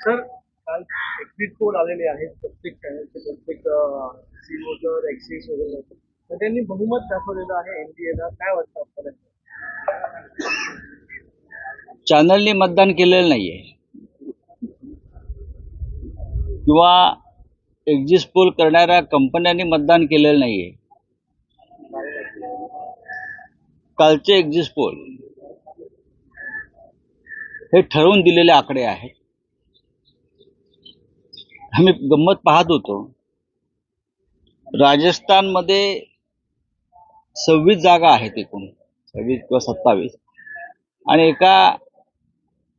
Sir काल exit poll आलेले आहेत प्रत्येक चॅनलचे प्रत्येक सीओचं एक्सिस वगैरे. तर त्यांनी बहुमत दाखवलेलं आहे एनडीएला काय वाटतं आपल्याला? चॅनलने मतदान केलेलं नाहीये. किंवा एक्झिट पोल करणाऱ्या कंपन्यांनी मतदान केलेलं नाहीये. कालचे एक्झिट पोल हे ठरवून दिलेले आकडे आहेत. आम्ही गंमत पाहत होतो. राजस्थानमध्ये सव्वीस जागा आहेत एकूण. सव्वीस किंवा सत्तावीस. आणि एका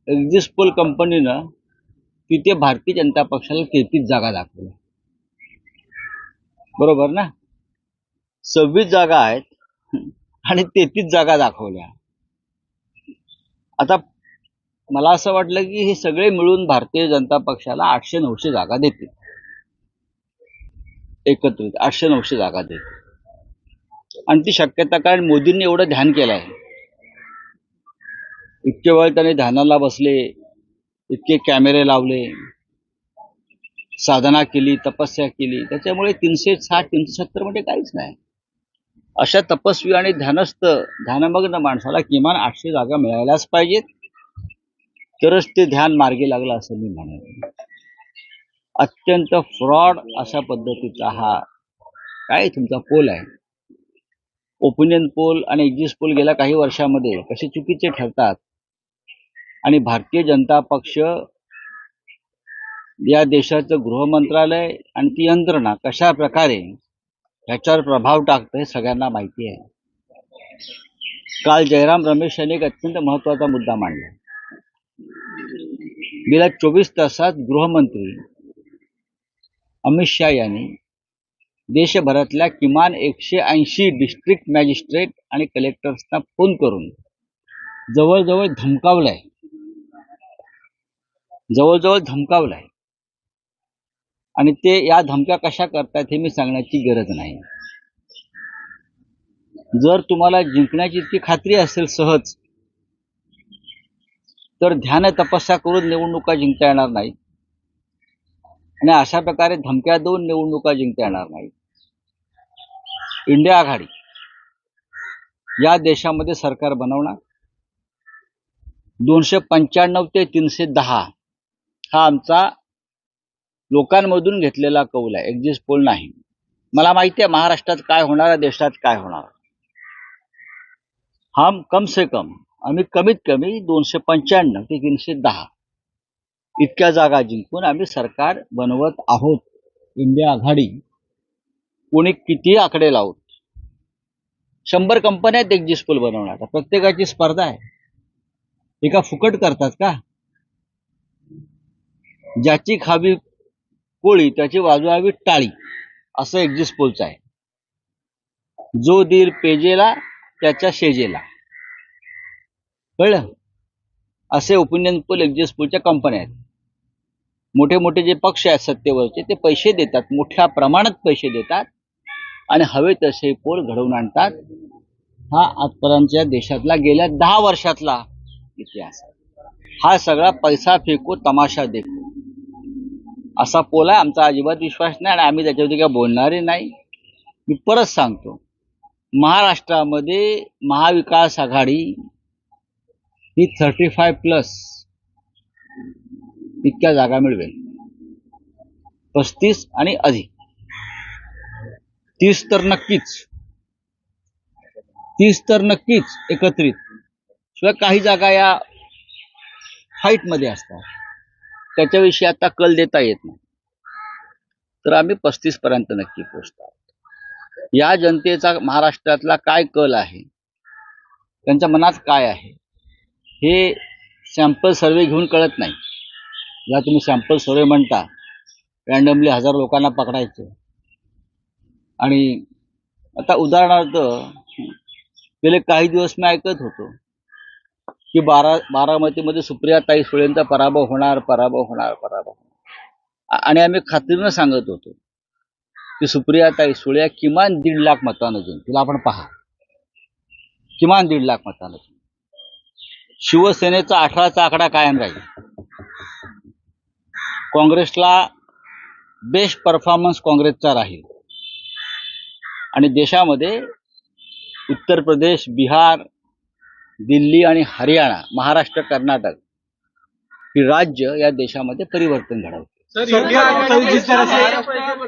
एक्झिस्ट पोल कंपनीनं तिथे भारतीय जनता पक्षाला तेहतीस जागा दाखवल्या. बरोबर ना? सव्वीस जागा आहेत आणि तेहतीस जागा दाखवल्या. आता मला असं वाटलं की हे सगळे मिळून भारतीय जनता पक्षाला आठशे नऊशे जागा देतील. एकत्रित आठशे नऊशे जागा देतील. आणि ती शक्यता कारण मोदींनी एवढं ध्यान केलं आहे. इतके वेळ त्याने ध्यानाला बसले इतके कॅमेरे लावले साधना केली तपस्या केली. त्याच्यामुळे तीनशे साठ तीनशे सत्तर म्हणजे काहीच नाही. अशा तपस्वी आणि ध्यानस्थ ध्यानमग्न माणसाला किमान आठशे जागा मिळायलाच पाहिजेत. तरच ते ध्यान मार्गी लागलं असं मी म्हणेन. अत्यंत फ्रॉड अशा पद्धतीचा हा काय तुमचा पोल आहे? ओपिनियन पोल आणि एक्झिट पोल गेल्या काही वर्षामध्ये कसे चुकीचे ठरतात? आणि भारतीय जनता पक्ष या देशाचं गृहमंत्रालय आणि ती यंत्रणा कशा प्रकारे ह्याच्यावर प्रभाव टाकतं हे सगळ्यांना माहिती आहे. काल जयराम रमेश यांनी एक अत्यंत महत्त्वाचा मुद्दा मांडला. गेल्या चोवीस तासात गृहमंत्री अमित शाह यांनी देशभरातल्या किमान एकशे ऐंशी डिस्ट्रिक्ट मॅजिस्ट्रेट आणि कलेक्टर्सना फोन करून जवळजवळ धमकावलाय. जवळजवळ धमकावलाय. आणि ते या धमक्या कशा करतात हे मी सांगण्याची गरज नाही. जर तुम्हाला जिंकण्याची इतकी खात्री असेल सहज तर ध्यान तपस्या करून निवडणुका जिंकता येणार नाही आणि अशा प्रकारे धमक्या देऊन निवडणुका जिंकता येणार नाही इंडिया आघाडी. या देशामध्ये सरकार बनवणार. दोनशे पंच्याण्णव ते तीनशे दहा हा आमचा लोकांमधून घेतलेला कौल आहे. एक्झिस्ट पोल नाही. मला माहिती आहे महाराष्ट्रात काय होणार देशात काय होणार. हम कम से कम आम्ही कमीत कमी दोनशे पंच्याण्णव ते तीनशे दहा इतक्या जागा जिंकून आम्ही सरकार बनवत आहोत. इंडिया आघाडी. कोणी किती आकडे लावत शंभर कंपन्या आहेत एक्झिस्ट पूल बनवणार प्रत्येकाची स्पर्धा आहे. एका फुकट करतात का? ज्याची खावी पोळी त्याची वाजवावी टाळी. असं एक्झिस्ट पोलचं आहे. जो दीर पेजेला त्याच्या शेजेला. कळलं? असे ओपिनियन पोल एक्झिस्ट पोलच्या कंपन्या आहेत. मोठे मोठे जे पक्ष आहेत सत्तेवरचे ते पैसे देतात मोठ्या प्रमाणात पैसे देतात आणि हवे तसे पोल घडवून आणतात. हा आजपर्यंतच्या देशातला गेल्या दहा वर्षातला इतिहास हा सगळा पैसा फेको तमाशा देखो असा पोल आहे आमचा अजिबात विश्वास नाही आणि आम्ही त्याच्यावरती काय बोलणारे नाही. मी परत सांगतो महाराष्ट्रामध्ये महाविकास आघाडी ही थर्टी फाय प्लस इतक्या जागा मिळवेल. पस्तीस आणि अधिक. तीस तर नक्कीच. तीस तर नक्कीच एकत्रित. शिवाय काही जागा या फाईटमध्ये असतात. त्याच्याविषयी आता कल देता येत नाही. तर आम्ही पस्तीस पर्यंत नक्की पोहोचतो. या जनतेचा महाराष्ट्रातला काय कल आहे? त्यांच्या मनात काय आहे? हे सॅम्पल सर्वे घेऊन कळत नाही. ज्याला तुम्ही सॅम्पल सर्वे म्हणता रँडमली हजार लोकांना पकडायचं. आणि आता उदाहरणार्थ गेले काही दिवस मी ऐकत होतो की बारा बारामतीमध्ये सुप्रियाताई सुळेंचा पराभव होणार पराभव होणार पराभव होणार. आणि आम्ही खात्रीनं सांगत होतो की सुप्रियाताई सुळ्या किमान दीड लाख मतानं जिंकतील. आपण पहा. किमान दीड लाख मतानं जिंक शिवसेनेचा अठराचा आकडा कायम राहील. काँग्रेसला बेस्ट परफॉर्मन्स काँग्रेसचा राहील. आणि देशामध्ये उत्तर प्रदेश बिहार दिल्ली आणि हरियाणा महाराष्ट्र कर्नाटक ही राज्य या देशामध्ये परिवर्तन घडवते सर इंडिया टोटल जिस तरह से-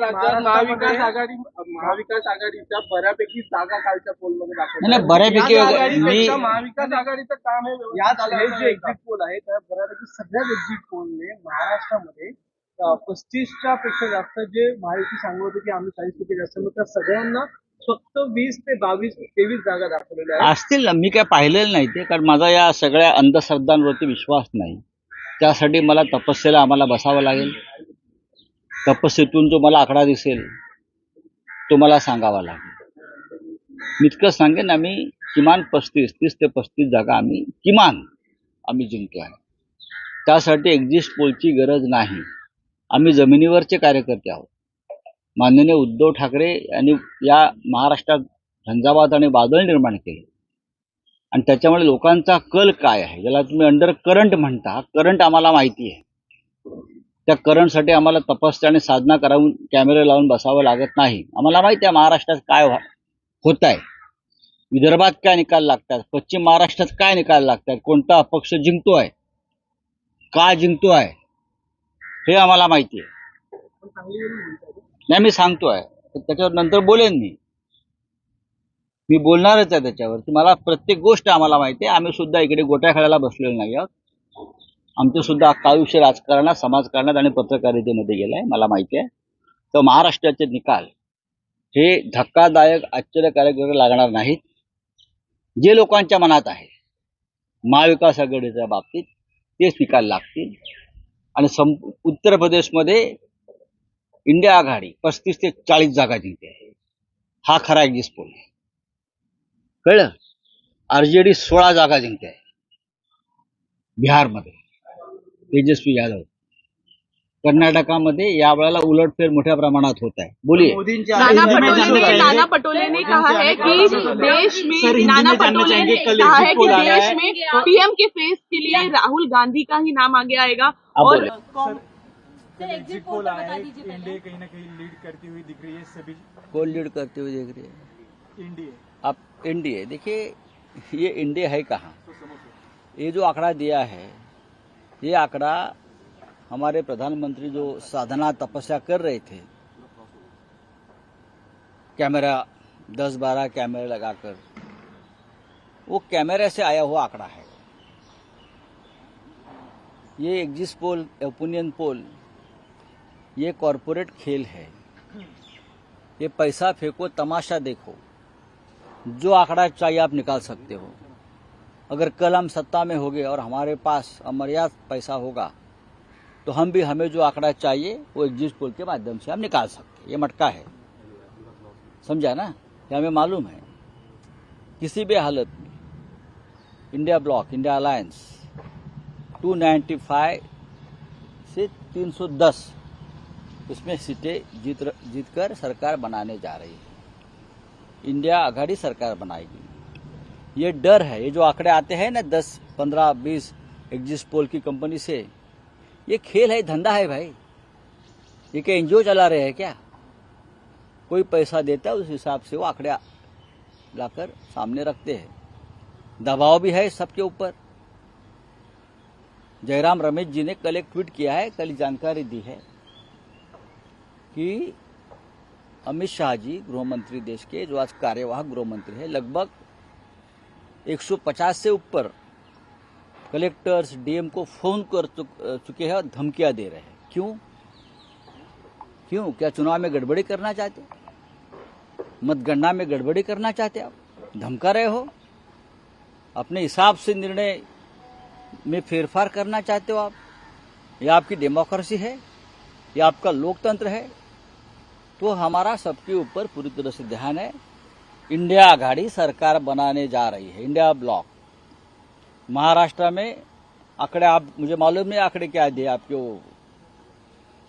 राज्यात महाविकास आघाडी महाविकास आघाडीच्या बऱ्यापैकी जागा कालच्या पोलमध्ये नाही, नाही, बऱ्यापैकी मी महाविकास आघाडीचं काम हे जे एक्झिट पोल आहे त्या बऱ्यापैकी सगळ्याच एक्झिट पोलने महाराष्ट्रामध्ये अं, पस्तीसच्या पेक्षा जास्त जे महायुती सांगत होते की आम्ही चाळीस पैकी जास्त मग त्या सगळ्यांना फक्त वीस ते बावीस तेवीस जागा दाखवलेल्या आहेत. असतील ना मी काय पाहिलेलं नाही ते कारण माझा या सगळ्या अंधश्रद्धांवरती विश्वास नाही. त्यासाठी मला तपस्येला आम्हाला बसावं लागेल. तपस्येतून जो मला आकडा दिसेल. तो मला सांगावा लागेल. मी इतकं सांगेन आम्ही किमान पस्तीस तीस ते पस्तीस जागा आम्ही किमान आम्ही जिंकतो आहे. त्यासाठी एक्झिस्ट पोलची गरज नाही. आम्ही जमिनीवरचे कार्यकर्ते आहोत. माननीय उद्धव ठाकरे यांनी या महाराष्ट्रात झंझावात आणि वादळ निर्माण केले. आणि त्याच्यामुळे लोकांचा कल काय आहे? ज्याला तुम्ही अंडर करंट म्हणता. करंट आम्हाला माहिती आहे. त्या करंटसाठी आम्हाला तपस्या आणि साधना करावून कॅमेरे लावून बसावं लागत नाही. आम्हाला माहिती आहे महाराष्ट्रात काय होत आहे विदर्भात काय निकाल लागतात? पश्चिम महाराष्ट्रात काय निकाल लागतात? कोणता अपक्ष आहे का जिंकतो आहे हे आम्हाला माहिती आहे. नाही मी सांगतोय. आहे त्याच्यावर नंतर बोलेन मी. मी बोलणारच आहे त्याच्यावर मला प्रत्येक गोष्ट आम्हाला माहिती आहे. आम्ही सुद्धा इकडे गोट्या खेळायला बसलेलो नाही आहोत. आमचं सुद्धा अख्खा आयुष्य राजकारणात समाजकारणात आणि पत्रकारितेमध्ये गेलं आहे मला माहिती आहे. तर महाराष्ट्राचे निकाल हे धक्कादायक आश्चर्यकारक वगैरे लागणार नाहीत. जे लोकांच्या मनात आहे महाविकास आघाडीच्या बाबतीत तेच निकाल लागतील. आणि सं उत्तर प्रदेशमध्ये इंडिया आघाडी पस्तीस ते चाळीस जागा जिंकते. हा खरा एक्झिस्पोल आहे. कळलं? आर जे डी सोळा जागा जिंकते. बिहारमध्ये. तेजस्वी यादव. कर्नाटकामध्ये या वेळेला उलटफेर मोठ्या प्रमाणात होत आहे. बोलिये. मोदींच्या नाना पटोले ने नाना पटोले ने कहा है कि देश में नाना पटोले ने कहा है कि देश में पीएम के फेस के लिए राहुल गांधी का ही नाम आगे आएगा। और। एग्जिट पोल आया इंडिया कहीं ना कहीं लीड करती हुई दिख रही है सभी। कौन लीड करते हुए देख रहे हैं? इंडिया आप एनडीए देखिए ये एनडीए है कहाँ? ये जो आंकड़ा दिया है ये आंकड़ा हमारे प्रधानमंत्री जो साधना तपस्या कर रहे थे, कैमरा, दस बारह कैमरे लगाकर, वो कैमरे से आया हुआ आंकड़ा है। ये एग्जिस्ट पोल, ओपिनियन पोल, ये कॉरपोरेट खेल है। ये पैसा फेंको, तमाशा देखो। जो आंकड़ा चाहिए आप निकाल सकते हो। अगर कल हम सत्ता में होंगे और हमारे पास अमर्याद पैसा होगा तो हम भी हमें जो आंकड़ा चाहिए, वो एग्जिट पोल के माध्यम से हम निकाल सकते ये मटका है। समझा ना? ये हमें मालूम है। किसी भी हालत में इंडिया ब्लॉक इंडिया अलायंस 295 से 310 उसमें सीटें जीत जीतकर सरकार बनाने जा रही है। इंडिया आघाड़ी सरकार बनाएगी। ये डर है। ये जो आंकड़े आते हैं ना, दस, पंद्रह, बीस एग्जिस्ट पोल की कंपनी से, ये खेल है, धंधा है भाई। ये क्या एनजीओ चला रहे हैं क्या? कोई पैसा देता है, उस हिसाब से वो आंकड़े लाकर सामने रखते हैं। दबाव भी है सबके ऊपर। जयराम रमेश जी ने कल एक ट्वीट किया है, कल जानकारी दी है कि अमित शाह जी, गृह मंत्री देश के, जो आज कार्यवाहक गृह मंत्री है, लगभग 150 से ऊपर कलेक्टर्स डीएम को फ़ोन कर चुके हैं और धमकियाँ दे रहे हैं। क्यों? क्यों? क्या चुनाव में गड़बड़ी करना चाहते? मतगणना में गड़बड़ी करना चाहते आप? धमका रहे हो? अपने हिसाब से निर्णय में फेरफार करना चाहते हो आप? ये आपकी डेमोक्रेसी है? ये आपका लोकतंत्र है? तो हमारा सबके ऊपर पूरी तरह से ध्यान है। इंडिया आघाड़ी सरकार बनाने जा रही है इंडिया ब्लॉक। महाराष्ट्र में आंकड़े आप मुझे मालूम नहीं आंकड़े क्या दिए आपके वो।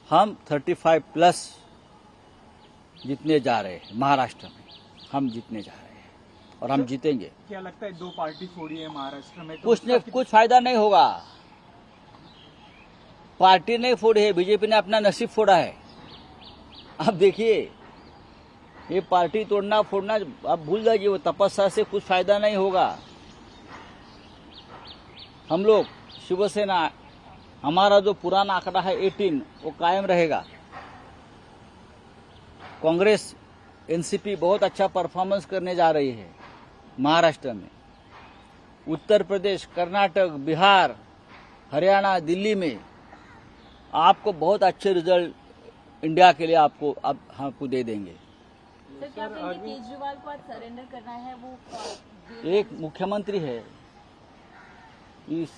हम 35 प्लस जीतने जा रहे हैं महाराष्ट्र में। हम जीतने जा रहे हैं और हम जीतेंगे। क्या लगता है दो पार्टी छोड़ी है महाराष्ट्र में? तो कुछ ने कुछ फ़ायदा नहीं होगा। पार्टी ने फोड़ी है बीजेपी ने अपना नसीब फोड़ा है। आप देखिए ये पार्टी तोड़ना फोड़ना, आप भूल जाइए, वो तपस्या से कुछ फ़ायदा नहीं होगा। हम लोग, शिवसेना, हमारा जो पुराना आंकड़ा है 18 वो कायम रहेगा। कांग्रेस, एनसीपी बहुत अच्छा परफॉर्मेंस करने जा रही है, महाराष्ट्र में। उत्तर प्रदेश, कर्नाटक, बिहार, हरियाणा, दिल्ली में आपको बहुत अच्छे रिज़ल्ट इंडिया के लिए आपको, आप आपको दे देंगे। सर क्या कहेंगे केजरीवाल को आज सरेंडर करना है? वो एक मुख्यमंत्री है। इस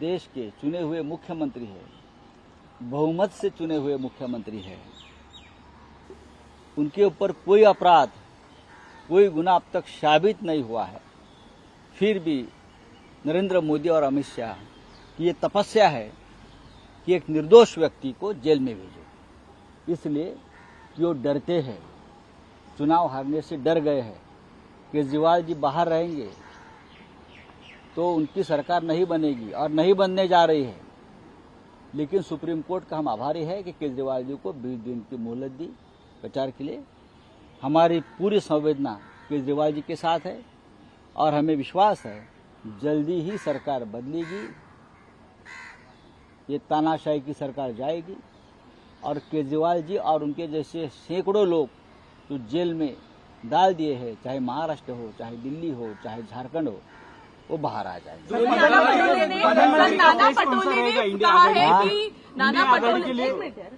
देश के चुने हुए मुख्यमंत्री है। बहुमत से चुने हुए मुख्यमंत्री है। उनके ऊपर कोई अपराध कोई गुना अब तक साबित नहीं हुआ है। फिर भी नरेंद्र मोदी और अमित शाह की ये तपस्या है कि एक निर्दोष व्यक्ति को जेल में भेजो। इसलिए कि वो डरते हैं चुनाव हारने से डर गए हैं केजरीवाल जी बाहर रहेंगे तो उनकी सरकार नहीं बनेगी और नहीं बनने जा रही है। लेकिन सुप्रीम कोर्ट का हम आभारी है कि केजरीवाल जी को 20 दिन की मोहलत दी प्रचार के लिए। हमारी पूरी संवेदना केजरीवाल जी के साथ है और हमें विश्वास है, जल्दी ही सरकार बदलेगी, ये तानाशाही की सरकार जाएगी और केजरीवाल जी और उनके जैसे सैकड़ों लोग जो जेल में डाल दिए हैं चाहे महाराष्ट्र हो चाहे दिल्ली हो चाहे झारखंड हो वो बाहर आ जाएँगे। नाना पटोले ने नाना पटोले ने कहा है। कि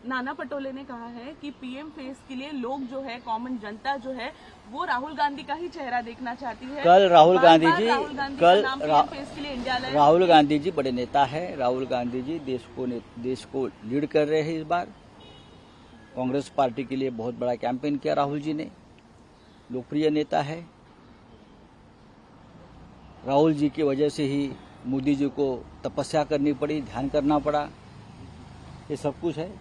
नाना पटोले ने कहा है कि पीएम फेस के लिए लोग जो है कॉमन जनता जो है वो राहुल गांधी का ही चेहरा देखना चाहती है। कल राहुल गांधी जी राहुल गांधी कल रा- फेस के लिए इंडिया राहुल गांधी जी बड़े नेता हैं। राहुल गांधी जी देश को देश को लीड कर रहे हैं इस बार। कांग्रेस पार्टी के लिए बहुत बड़ा कैंपेन किया राहुल जी ने। लोकप्रिय नेता है। राहुल जी की वजह से ही मोदी जी को तपस्या करनी पड़ी, ध्यान करना पड़ा। ये सब कुछ है।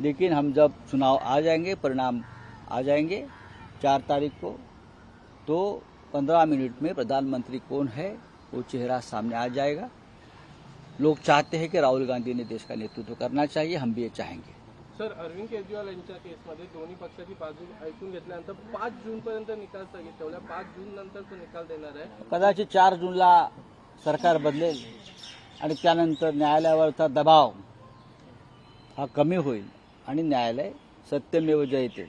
लेकिन हम जब चुनाव आ जाएँगे, परिणाम आ जाएँगे चार तारीख को तो पंद्रह मिनट में प्रधानमंत्री कौन है, वो चेहरा सामने आ जाएगा। लोग चाहते हैं कि राहुल गांधी ने देश का नेतृत्व करना चाहिए, हम भी ये चाहेंगे। सर अरविंद केजरीवाल यांच्या केसमध्ये दोन्ही पक्षाची बाजू ऐकून घेतल्यानंतर पाच जून पर्यंत निकाल स्थगित ठेवला. पाच जून नंतर तो निकाल देणार आहे. कदाचित चार जूनला सरकार बदलेल आणि त्यानंतर न्यायालयावरचा दबाव हा कमी होईल आणि न्यायालय सत्यमेव जयते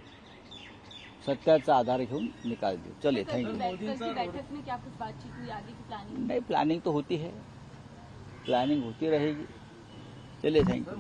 सत्याचा आधार घेऊन निकाल देऊ. चले थँक्यू नहीं प्लानिंग तो होती है. प्लानिंग होती रहेगी. चलिए थैंक यू